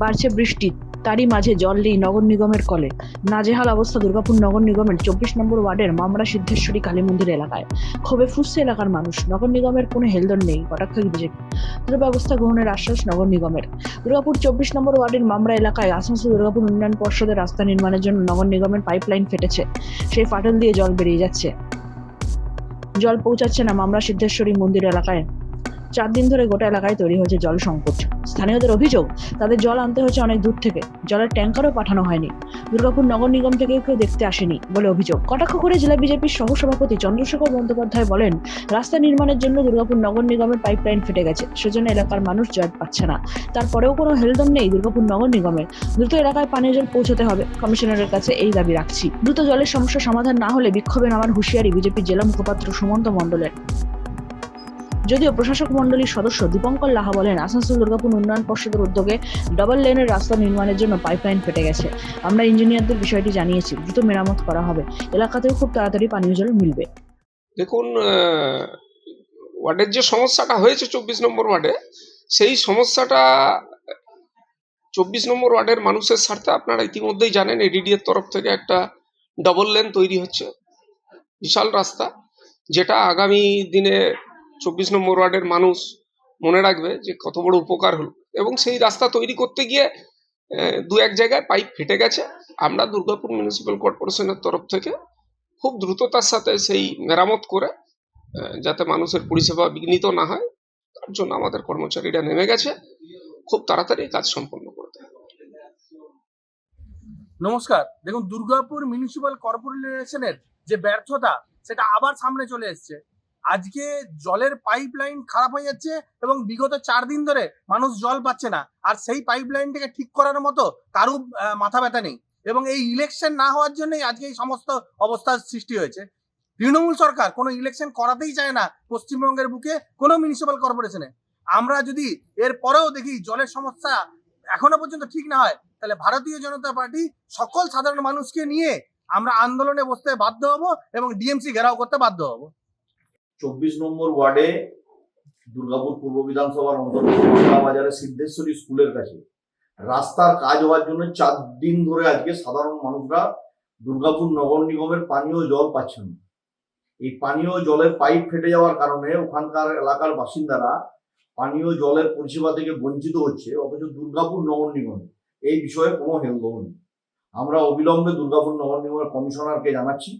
বাড়ছে বৃষ্টি। তারই মাঝে জল নেই নগর নিগমের কলে। নাজেহাল অবস্থা দুর্গাপুর নগর নিগমের চব্বিশ নম্বর ওয়ার্ডের মামরা সিদ্ধেশ্বরী কালী মন্দির এলাকায়। ক্ষোভে ফুসছে এলাকার মানুষ। নগর নিগমের কোনো হেলদর নেই, কটাক্ষ বিজেপি? দ্রুত ব্যবস্থা গ্রহণের আশ্বাস নগর নিগমের। দুর্গাপুর চব্বিশ নম্বর ওয়ার্ডের মামরা এলাকায় আসানসোল দুর্গাপুর উন্নয়ন পর্ষদের রাস্তা নির্মাণের জন্য নগর নিগমের পাইপলাইন ফেটেছে। সেই ফাটল দিয়ে জল বেরিয়ে যাচ্ছে। জল পৌঁছাচ্ছে না মামরা সিদ্ধেশ্বরী মন্দির এলাকায়। চার দিন ধরে গোটা এলাকায় তৈরি হয়েছে জল সংকট। স্থানীয়দের অভিযোগ, তাদের জল আনতে হয়েছে অনেক দূর থেকে। জলের ট্যাঙ্কারও পাঠানো হয়নি। দুর্গাপুর নগর নিগম থেকে কেউ দেখতে আসেনি বলে অভিযোগ। কটাক্ষ করে জেলা বিজেপির সহসভাপতি চন্দ্রশেখর বন্দ্যোপাধ্যায় বলেন, রাস্তা নির্মাণের জন্য দুর্গাপুর নগর নিগমের পাইপলাইন ফেটে গেছে। সেজন্য এলাকার মানুষ জল পাচ্ছে না। তারপরেও কোনো হেলদম নেই দুর্গাপুর নগর নিগমের। দ্রুত এলাকায় পানীয় জল পৌঁছতে হবে। কমিশনারের কাছে এই দাবি রাখছি। দ্রুত জলের সমস্যা সমাধান না হলে বিক্ষোভে নামার হুঁশিয়ারি বিজেপির জেলা মুখপাত্র সুমন্ত মণ্ডলের। যদিও প্রশাসক মণ্ডলীর সদস্য দীপঙ্কর লাহা বলেন, আসানসোল দুর্গাপুর উন্নয়ন পর্ষদের উদ্যোগে ডবল লেনের রাস্তা নির্মাণের জন্য পাইপলাইন ফেটে গেছে। আমরা ইঞ্জিনিয়ারদের বিষয়টি জানিয়েছি, দ্রুত মেরামত করা হবে। এলাকাতেও খুব তাড়াতাড়ি পানীয় জল মিলবে। দেখুন ওয়ার্ডের যে সমস্যাটা হয়েছে চব্বিশ নম্বর ওয়ার্ডে, সেই সমস্যাটা চব্বিশ নম্বর ওয়ার্ডের মানুষের স্বার্থে আপনারা ইতিমধ্যেই জানেন এডিডি এর তরফ থেকে একটা ডবল লেন তৈরি হচ্ছে। বিশাল রাস্তা, যেটা আগামী দিনে চব্বিশ নম্বর ওয়ার্ডের মানুষ মনে রাখবে যে কত বড় উপকার হলো। এবং সেই রাস্তা তৈরি করতে গিয়ে দু এক জায়গায় পাইপ ফেটে গেছে। আমরা দুর্গাপুর মিউনিসিপ্যাল কর্পোরেশনের তরফ থেকে খুব দ্রুততার সাথে সেই মেরামত করে যাতে মানুষের পরিষেবা বিঘ্নিত না হয়, তার জন্য আমাদের কর্মচারীরা নেমে গেছে। খুব তাড়াতাড়ি কাজ সম্পন্ন করতে নমস্কার। দেখুন, দুর্গাপুর মিউনিসিপাল কর্পোরেশনের যে ব্যর্থতা, সেটা আবার সামনে চলে এসছে। আজকে জলের পাইপ লাইন খারাপ হয়ে যাচ্ছে এবং বিগত চার দিন ধরে মানুষ জল পাচ্ছে না। আর সেই পাইপ লাইনটাকে ঠিক করার মতো কারু মাথা ব্যথা নেই এবং এই ইলেকশন না হওয়ার জন্যই আজকে এই সমস্ত অবস্থার সৃষ্টি হয়েছে। তৃণমূল সরকার কোনো ইলেকশন করাতেই চায় না পশ্চিমবঙ্গের বুকে, কোনো মিউনিসিপাল কর্পোরেশনে আমরা যদি এর পরেও দেখি জলের সমস্যা এখনও পর্যন্ত ঠিক না হয়, তাহলে ভারতীয় জনতা পার্টি সকল সাধারণ মানুষকে নিয়ে আমরা আন্দোলনে বসতে বাধ্য হব এবং ডিএমসি ঘেরাও করতে বাধ্য হব। চব্বিশ নম্বর ওয়ার্ডে দুর্গাপুর পূর্ব বিধানসভার অন্তর্গত বাজারে সিদ্ধেশ্বরী স্কুলের কাছে রাস্তার কাজ হওয়ার জন্য চার দিন ধরে আজকে সাধারণ মানুষরা দুর্গাপুর নগর নিগমের পানীয় জল পাচ্ছেন না। এই পানীয় জলের পাইপ ফেটে যাওয়ার কারণে ওখানকার এলাকার বাসিন্দারা পানীয় জলের পরিষেবা থেকে বঞ্চিত হচ্ছে, অথচ দুর্গাপুর নগর নিগম এই বিষয়ে কোনো হেলদোল নেই আমরা অবিলম্বে দুর্গাপুর নগর নিগমের কমিশনারকে জানাচ্ছি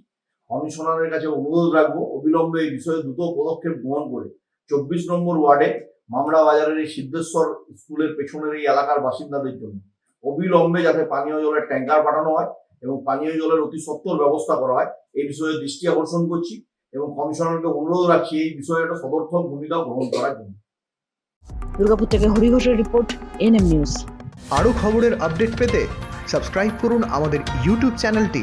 কমিশনারের কাছে অনুরোধ রাখব অবিলম্বে এই বিষয়ে দ্রুত পদক্ষেপ গ্রহণ করে। চব্বিশ নম্বর ওয়ার্ডে মামলা বাজারের এই সিদ্ধেশ্বর স্কুলের পেছনের এই এলাকার বাসিন্দাদের জন্য। অবিলম্বে যাতে পানীয় জলের ট্যাঙ্কার পাঠানো হয় এবং পানীয় জলের অতি সত্বর ব্যবস্থা করা হয় এই বিষয়ে দৃষ্টি আকর্ষণ করছি এবং কমিশনারকে অনুরোধ রাখছি এই বিষয়ে একটা সদর্থক ভূমিকা গ্রহণ করার জন্য। দুর্গাপুর থেকে হরি ঘোষের রিপোর্ট এনএম নিউজ। আরও খবরের আপডেট পেতে সাবস্ক্রাইব করুন আমাদের ইউটিউব চ্যানেলটি।